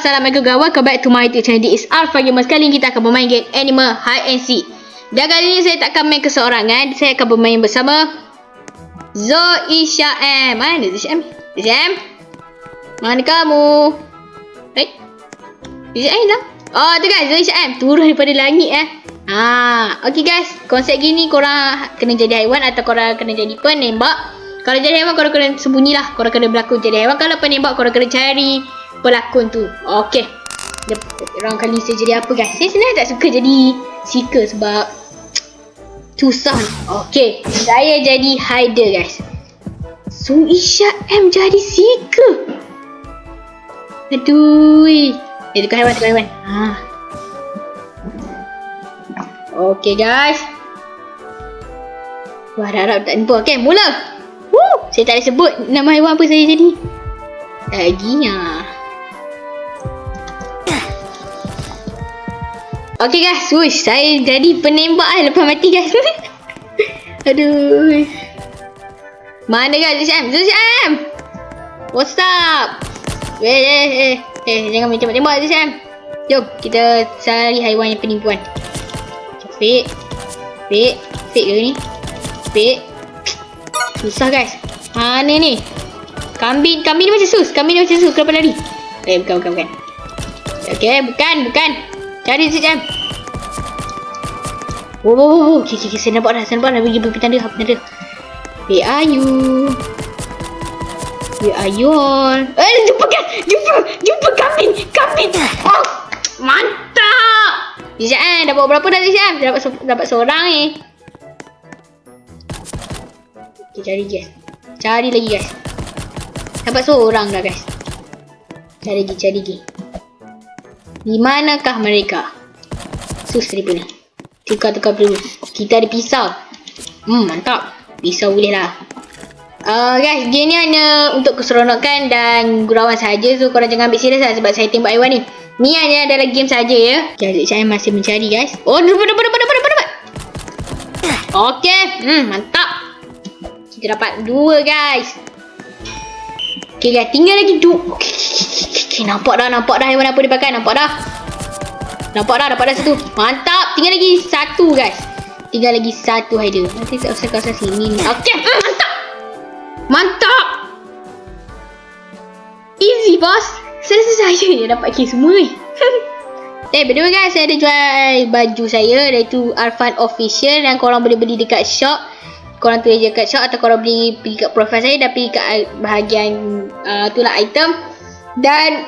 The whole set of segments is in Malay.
Assalamualaikum kawan Welcome back to my YouTube channel This is Alpha Gamer Sekali ni kita akan bermain game Animal Hide and Seek Dan kali ni saya tak akan main keseorangan Saya akan bermain bersama Zoe Syam Mana Zoe Syam? Zoe Syam? Mana kamu? Eh? Zoe Syam lah Oh tu guys Zoe Syam Turun daripada langit eh Ha, okay guys, konsep gini korang kena jadi haiwan atau korang kena jadi penembak. Kalau jadi haiwan korang kena sembunyilah, korang kena berlakon jadi haiwan. Kalau penembak korang kena cari pelakon tu. Okay. Orang kali saya jadi apa guys? Saya sebenarnya tak suka jadi seeker sebab susah. Okay. Saya jadi hider guys. So Isha M jadi seeker. Aduh. Eh, tukar haiwan, tukar haiwan. Ha. Okay guys. Wah, harap tak nampak. Okay, mula. Woo! Saya tak boleh sebut nama haiwan apa saya jadi. Laginya. Okay guys, wush, saya jadi penembak lah lepas mati guys. Aduh. Mana guys, Zul Syam? What's up? Eh, eh, eh. Eh, jangan main tembak-tembak. Jom, kita cari haiwan yang penipuan. Fake Fake Fake ke ni? Fake Susah guys. Mana ni? Kambing. Kambing ni macam sus. Kambing ni macam sus. Kenapa lari? Eh bukan bukan bukan. Okay bukan bukan Cari sekejap Oh, oh, oh, oh. Okay, okay, okay, saya nampak dah, saya nampak dah pergi pergi tanda, pergi tanda. Where are you? Where are you all? Eh, jumpa kan? Jumpa, jumpa kambing, kambing. Oh, mantap. Sekejap eh, dapat berapa dah Syam? Dapat dapat seorang ni. Okay, cari guys. Cari lagi guys. Dapat seorang dah guys. Cari lagi, cari lagi. Di manakah mereka? Sus ni. Tukar-tukar dulu. Kita ada pisau. Hmm, mantap. Pisau boleh lah. Uh, guys, game ni hanya untuk keseronokan dan gurauan saja. So, korang jangan ambil serius lah sebab saya tembak haiwan ni. Ni hanya adalah game saja ya. Okay, saya masih mencari guys. Oh, dapat, dapat, dapat, dapat, dapat, dapat. Okay, hmm, mantap. Kita dapat dua guys. Okay guys, tinggal lagi dua. Okay, okay, nampak dah, nampak dah haiwan apa dia pakai. Nampak dah. Nampak dah, dapat dah satu. Mantap. Tinggal lagi satu guys. Tinggal lagi satu hider. Nanti tak usah kawasan sini. Okay. Mm, mantap. Mantap. Easy boss. Saya rasa saya je dapat case semua ni. eh, by the way guys, saya ada jual baju saya iaitu Arfan Official dan korang boleh beli dekat shop. Korang tulis je kat shop atau korang beli pergi kat profile saya dan pergi kat bahagian uh, itulah item. Dan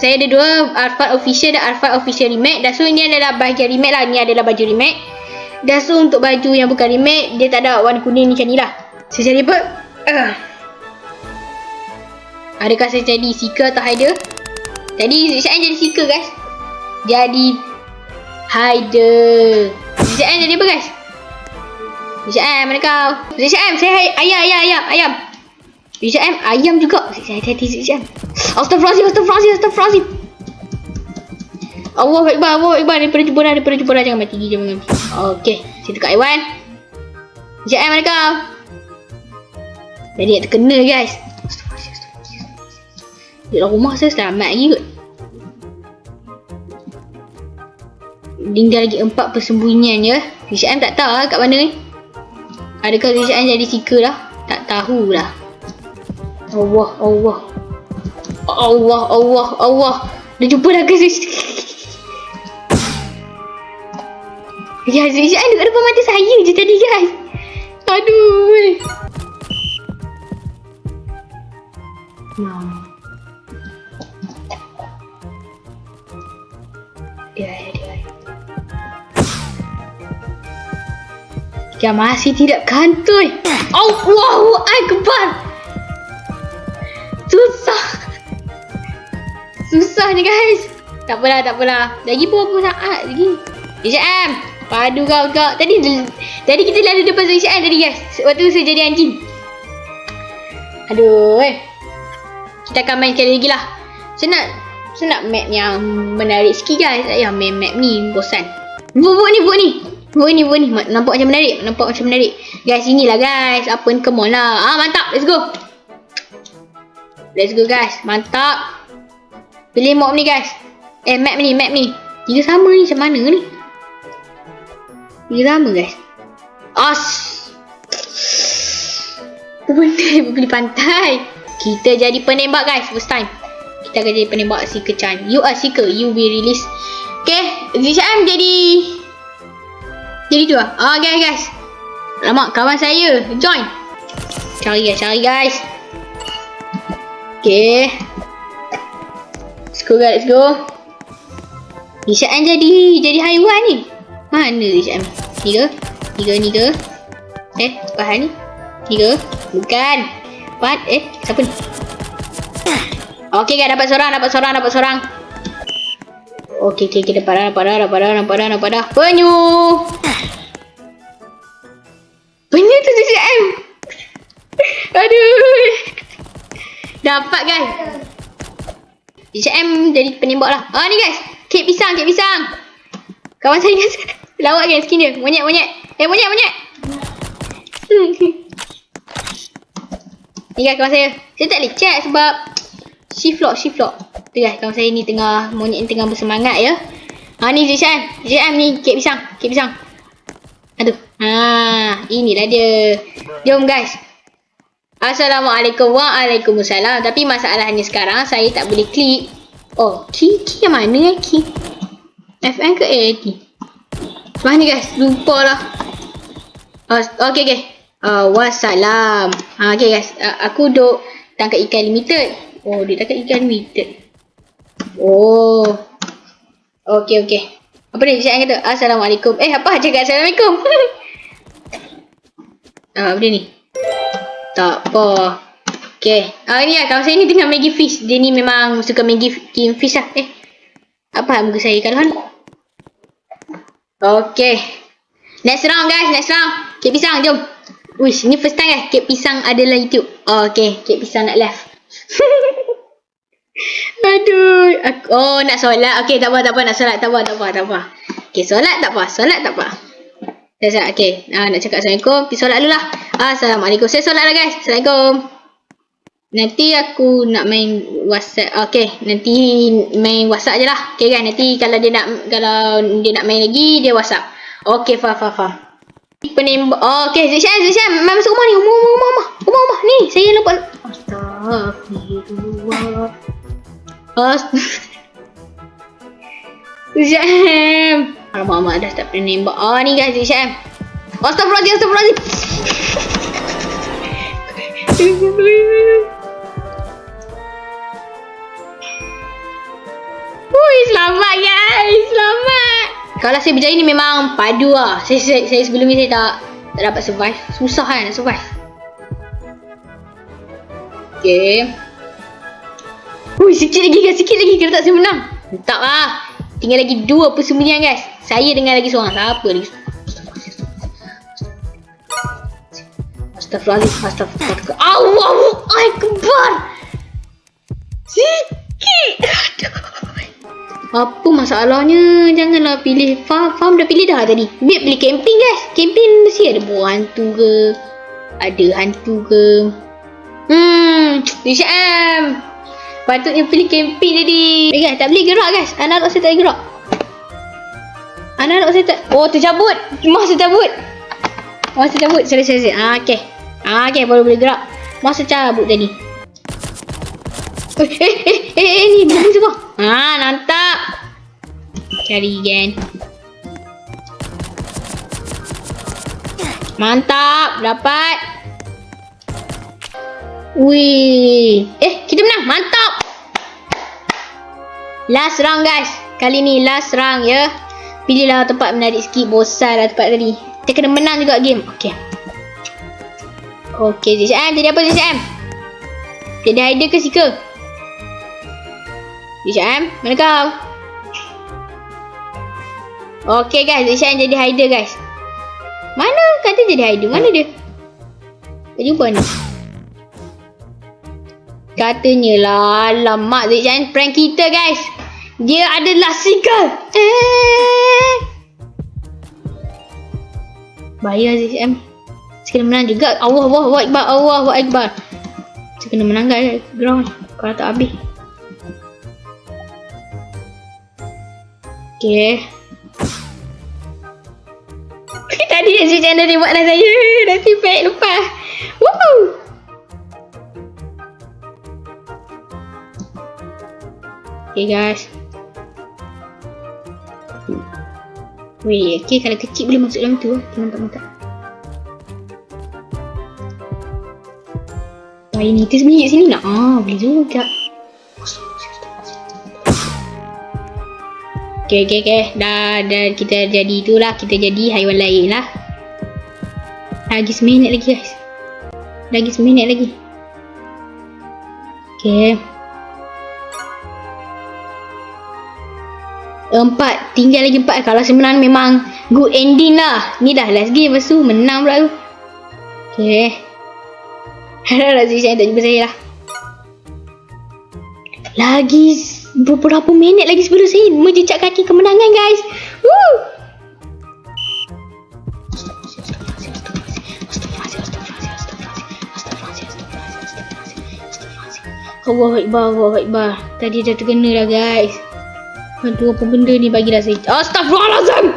saya ada dua Arfan Official dan Arfan Official Remake. Dan so ini adalah bahagian remake lah. Ni adalah baju remake. Dan so untuk baju yang bukan remake, dia tak ada warna kuning macam ni lah. Saya cari apa? Uh. Adakah saya jadi seeker atau hider? Jadi saya jadi seeker guys. Jadi hider. Saya jadi apa guys? Saya mana kau? Saya saya ayam ayam ayam ayam. Saya ayam juga. Saya jadi saya. Astagfirullahaladzim, astagfirullahaladzim, astagfirullahaladzim. Allah Akbar, Allah Akbar. Daripada jumpa dah, daripada jumpa dah. Jangan mati, jangan mati. Okey, saya dekat Iwan. Saya mana kau? Jadi tak terkena guys. Dalam rumah saya selamat lagi kot. Tinggal lagi empat persembunyian ya. Zishan tak tahu lah kat mana ni. Adakah Zishan jadi seeker lah? Tak tahu lah. Allah, Allah. Allah, Allah, Allah. Dah jumpa dah ke Zishan? Ya, Zishan dekat depan mata saya je tadi guys. Aduh. Hmm. Dia, dia. Dia masih tidak kantoi. Allahu Akbar. Susah. Susah ni guys. Tak apalah, tak apalah. Lagi berapa saat lagi? HM. Padu kau kau. Tadi tadi kita lalu depan HM tadi guys. Waktu saya jadi anjing. Aduh eh. Kita akan main sekali lagi lah. Saya nak saya nak map yang menarik sikit guys. Tak payah main map ni bosan. Buat ni, buat ni. Buat ni, buat ni. Nampak macam menarik. Nampak macam menarik. Guys, inilah guys. Apa ni, come on lah. Ah, mantap. Let's go. Let's go guys. Mantap. Pilih mob ni guys. Eh map ni, map ni. Tiga sama ni macam mana ni? Tiga sama guys. As. Dia pilih pantai? Kita jadi penembak guys first time. Kita akan jadi penembak si Kecan. You are seeker. You will release. Okay. Zishan jadi... Jadi tu lah. Ah guys. Lama kawan saya. Join. Cari guys, cari guys. Okay. Let's go let's go. Zishan jadi jadi haiwan ni. Mana? Ni ke? Ni ke? Eh, bahan ni? Ke? Bukan. Empat. Eh, siapa ni? Okey guys, dapat seorang, dapat seorang, dapat seorang. Okey, okey, kita dapat dah, dapat dah, dapat dah, dapat dah, dapat dah. Penyu. Penyu tu CCM. Aduh. Dapat guys. CCM jadi penembak lah. Ah ni guys. Kek pisang, kek pisang. Kawan saya guys. Lawak guys skin dia. Monyet, monyet. Eh, monyet, monyet. Ni guys kawan saya. Saya tak boleh chat sebab shift lock, shift lock. Tu guys kawan saya ni tengah monyet ni tengah bersemangat ya. Ha ni Zishan. Zishan ni kek pisang, kek pisang. Aduh. Ha, inilah dia. Jom guys. Assalamualaikum Waalaikumsalam. Tapi masalahnya sekarang saya tak boleh klik. Oh, key key yang mana eh key? FN ke? Mana ni guys? Lupa lah. Oh, okay, okay. Uh, wassalam. Ha, okay guys. Uh, aku duk tangkap ikan limited. Oh, dia tangkap ikan limited. Oh. Okay, okay. Apa ni? Saya kata. Assalamualaikum. Eh, apa cakap Assalamualaikum? ah, apa dia ni? Tak apa. Okay. Ah, ni lah. Kawan saya ni tengah Maggie Fish. Dia ni memang suka Maggie King Fish lah. Eh. Apa muka saya kalau Okay. Next round guys. Next round. Kek pisang. Jom. Wish, ni first time guys. Kek pisang adalah YouTube. Oh, okay. Kek pisang nak left. Aduh. Aku, oh, nak solat. Okay, tak apa, tak apa. Nak solat. Tak apa, tak apa, tak apa. Okay, solat tak apa. Solat tak apa. Okay. Ah, nak cakap Assalamualaikum. Pergi solat dulu lah. Assalamualaikum. Saya solat lah guys. Assalamualaikum. Nanti aku nak main WhatsApp. Okay, nanti main WhatsApp je lah. Okay kan, nanti kalau dia nak kalau dia nak main lagi, dia WhatsApp. Okay, faham, faham, faham. Penembak. Oh, okay, Zishan, Zishan. Main masuk rumah ni. Rumah, rumah, rumah, rumah. Rumah, rumah. Ni, saya lupa. Astagfirullah. Astagfirullah. Zishan. Alamak, dah tak pernah nembak. Oh, ni guys, Zishan. Astagfirullahaladzim, astagfirullahaladzim. Ui, selamat guys. Selamat. Kalau saya berjaya ni memang padu lah. Saya, saya, saya sebelum ni saya tak tak dapat survive. Susah kan nak survive. Okay. Ui, sikit lagi guys. Sikit lagi. Kena tak saya menang. Tak lah. Tinggal lagi dua persembunyian guys. Saya dengan lagi seorang. Siapa lagi? Astagfirullahaladzim. Astagfirullahaladzim. Allahu Akbar. Aduh. Apa masalahnya? Janganlah pilih farm. Farm dah pilih dah tadi. Biar pilih camping guys. Camping mesti ada buah hantu ke. Ada hantu ke. Hmm. Disham. Patutnya pilih camping tadi. Eh guys, tak boleh gerak guys. Anak-anak saya tak gerak. Anak-anak saya tak... Oh, tercabut. Mas tercabut. Mas tercabut. Sorry, sorry, sorry. Ah, okay. Ah, okay. Baru boleh gerak. Mas tercabut tadi. Eh, eh, eh, eh, eh, ni semua. Ha, nantap. Cari again. Mantap, dapat. Wih. Eh, kita menang. Mantap. Last round guys. Kali ni last round ya. Pilihlah tempat menarik sikit. Bosan lah tempat tadi. Kita kena menang juga game. Okay. Okay, ZCM. Jadi apa ZCM? Jadi hider ke seeker? Zishan, mana kau? Okay guys, Zishan jadi hider guys. Mana kata jadi hider? Mana dia? Tak jumpa ni. Katanya lah, lama Zishan prank kita guys. Dia adalah seeker. Eh. Bayar Zishan. Kena menang juga. Allah, Allah, Allah, Akbar, Allah, Allah, Akbar. Saya kena menang guys. Ground. Kalau tak habis. Okay. Tadi SG channel dia buatlah saya. Nasib baik lepas. Woohoo! Okay guys. Weh, okay kalau kecil boleh masuk dalam tu. Okay, nampak Wah ini tu sembunyi kat sini nak. Ah, boleh juga. Okay, okay, okay. Dah, dah kita jadi itulah. Kita jadi haiwan lain lah. Lagi seminit lagi guys. Lagi seminit lagi. Okay. Empat. Tinggal lagi empat. Kalau sebenarnya memang good ending lah. Ni dah last game. Lepas tu menang pula tu. Okay. Harap Razif saya jumpa saya lah. Lagi beberapa minit lagi sebelum saya menjejak kaki kemenangan guys. Woo! Allah Akbar, Allah Akbar. Tadi dah terkena dah guys. Aduh apa benda ni bagi dah saya. Astaghfirullahalazim.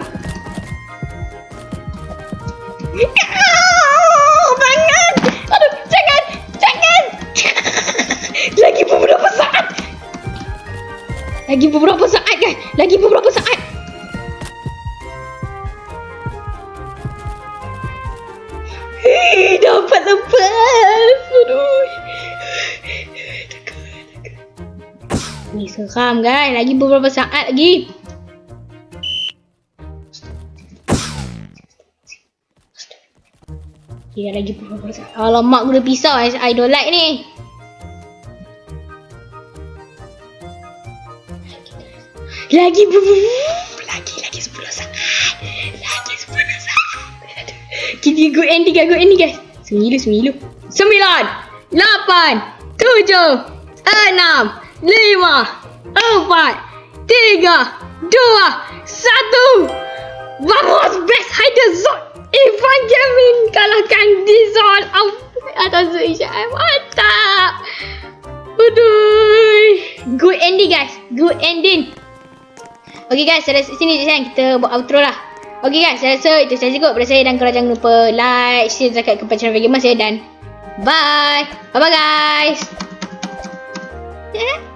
Ni seram guys. Lagi beberapa saat lagi. Okay, lagi beberapa saat. Alamak, guna pisau. I, I don't like ni. Lagi beberapa. Lagi, lagi 10 saat. Lagi 10 saat. Kita good ending guys, good ending guys. Sembilu, sembilu. Sembilan, lapan, tujuh, enam, lima, empat, tiga, dua, satu. Vamos, best hider zone. Ivan Jamin kalahkan Dizon. Atas Isya. Mantap. Aduh. Good ending guys. Good ending. Okay guys, saya sini je sayang kita buat outro lah. Okay guys, saya rasa itu saja cukup daripada saya dan korang jangan lupa like, share, subscribe kepada channel Vegamas ya dan bye. Bye bye guys. Yeah.